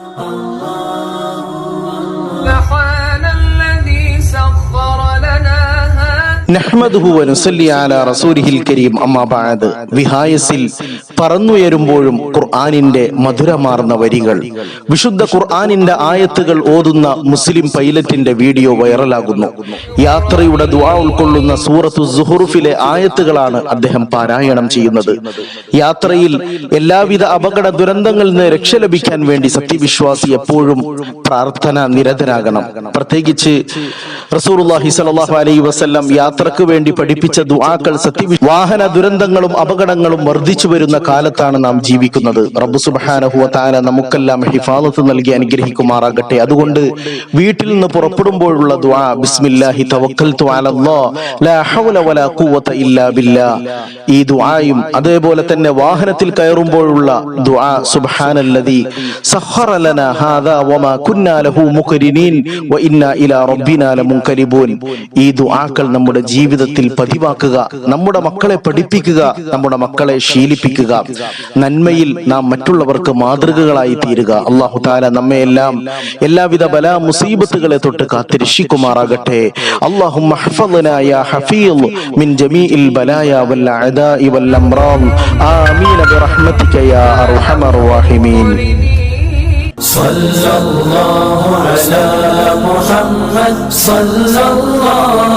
Oh. വിഹായസിൽ പറന്നുയരുമ്പോഴും ഖുർആനിന്റെ മധുരമാർന്ന വരികൾ. വിശുദ്ധ ഖുർആാനിന്റെ ആയത്തുകൾ ഓതുന്ന മുസ്ലിം പൈലറ്റിന്റെ വീഡിയോ വൈറലാകുന്നു. യാത്രയുടെ ദ്വാ ഉൾക്കൊള്ളുന്ന സൂറത്തു സുഹുറുഫിലെ ആയത്തുകളാണ് അദ്ദേഹം പാരായണം ചെയ്യുന്നത്. യാത്രയിൽ എല്ലാവിധ അപകട ദുരന്തങ്ങളിൽ നിന്ന് രക്ഷ ലഭിക്കാൻ വേണ്ടി സത്യവിശ്വാസി എപ്പോഴും പ്രാർത്ഥന നിരതരാകണം പ്രത്യേകിച്ച് റസൂലുള്ളാഹി അലൈ അലൈഹി വസല്ലം യാത്രയ്ക്ക് വേണ്ടി പഠിപ്പിച്ച ദുആകൾ സത്യവി വാഹന ദുരന്തങ്ങളും അപകടങ്ങളും വർദ്ധിച്ചു വരുന്ന കാലത്താണ് നാം ജീവിക്കുന്നത്. റബ്ബു വ തആല നമുക്കെല്ലാം ഹിഫാലത്ത് നൽകി അനുഗ്രഹിക്കുമാറാകട്ടെ. അതുകൊണ്ട് വീട്ടിൽ നിന്ന് പുറപ്പെടുമ്പോഴുള്ള ദുആ ബിസ്മില്ലാഹി തവക്കൽതു അലല്ലാഹ് ലാ ഹൗല വലാ ഖുവത ഇല്ലാ ബില്ലാ. ഈ ദുആയും അതേപോലെ തന്നെ വാഹനത്തിൽ കയറുമ്പോഴുള്ള ദുആ സുബ്ഹാനല്ലദി സഹറ ലനാ ഹാദാ വമാ കുന്നാ ലഹു മുഖരിനീൻ വ ഇന്നാ ഇലാ റബ്ബിനാ ലമുൻകരിബൂൻ. ഈ ദുആകൾ നമ്മുടെ ജീവിതത്തിൽ പതിവാക്കുക നമ്മുടെ മക്കളെ പഠിപ്പിക്കുക നമ്മുടെ മക്കളെ ശീലിപ്പിക്കുക നന്മയിൽ നാം മറ്റുള്ളവർക്ക് മാതൃകകളായി തീരുക അള്ളാഹു താല നമ്മെ എല്ലാം എല്ലാവിധ ബലാ മുസീബത്തുകളെ തൊട്ട് കാത്തിരക്ഷിക്കുമാറാകട്ടെ اللهم احفظنا يا حفيظ من جميع البلايا والأعداء والأمراض آمين برحمتك يا أرحم الراحمين صلى الله على محمد صلى الله